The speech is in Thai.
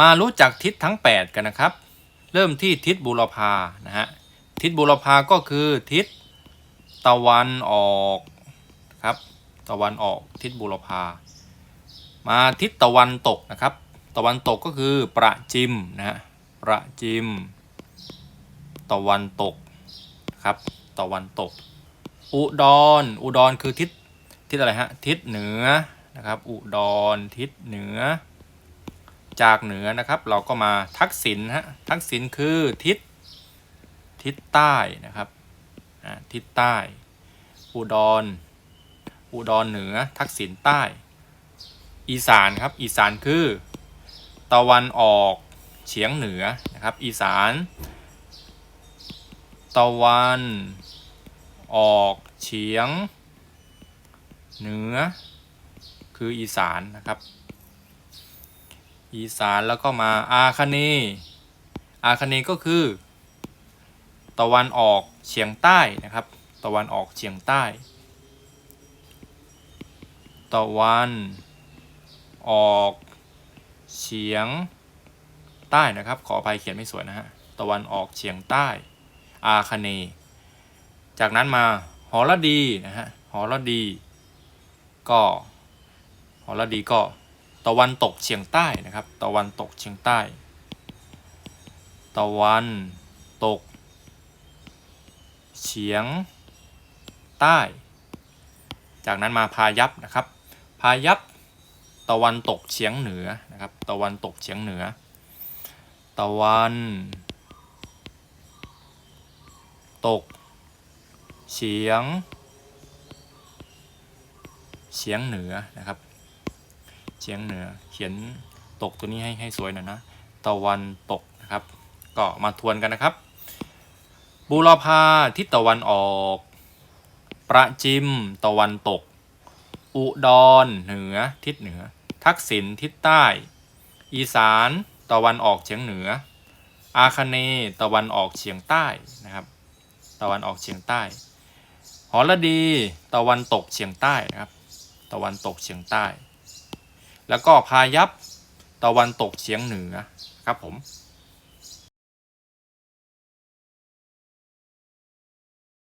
มารู้จักทิศทั้ง 8 กันนะครับ เริ่มที่ทิศบุรพานะฮะทิศบุรพาก็คือทิศตะวันออกครับตะวันออกทิศบุรพา มาทิศตะวันตกนะครับ ตะวันตกก็คือประจิมนะฮะประจิม ตะวันตกครับตะวันตก อุดรอุดรคือทิศทิศอะไรฮะทิศเหนือนะครับ อุดรทิศเหนือ จากเหนือนะครับ เราก็มาทักษิณฮะทักษิณคือทิศทิศใต้นะครับอ่าทิศใต้ อุดร อุดรเหนือทักษิณใต้ อีสานครับ อีสานคือ ตะวันออกเฉียงเหนือนะครับ อีสาน ตะวันออกเฉียง เหนือ คืออีสานนะครับ อีสานแล้วก็มาอาคเนย์อาคเนย์ก็คือ ตะวันออกเฉียงใต้นะครับ ตะวันออกเฉียงใต้ ตะวันออกเฉียงใต้นะครับ ขออภัยเขียนไม่สวยนะฮะ ตะวันออกเฉียงใต้ อาคเนย์จากนั้นมาหอระดีนะฮะหอระดี ก็หอระดีก็ ตะวันตกเฉียงใต้นะครับ ตะวันตกเฉียงใต้ ตะวันตก เฉียงใต้ จากนั้นมาพายัพนะครับ พายัพตะวันตกเฉียงเหนือนะครับ ตะวันตกเฉียงเหนือ ตะวัน ตก เฉียง เฉียงเหนือนะครับ เฉียงเหนือ เขียนตกตัวนี้ให้ให้สวยหน่อยนะ ตะวันตกนะครับ ก็มาทวนกันนะครับ บูรพาทิศตะวันออก ประจิมตะวันตก อุดรเหนือทิศเหนือ ทักษิณทิศใต้ อีสานตะวันออกเฉียงเหนือ อาคเนตะวันออกเฉียงใต้นะครับ ตะวันออกเฉียงใต้หอระดีตะวันตกเฉียงใต้นะครับ ตะวันตกเฉียงใต้ แล้วก็พายัพตะวันตกเฉียงเหนือครับผม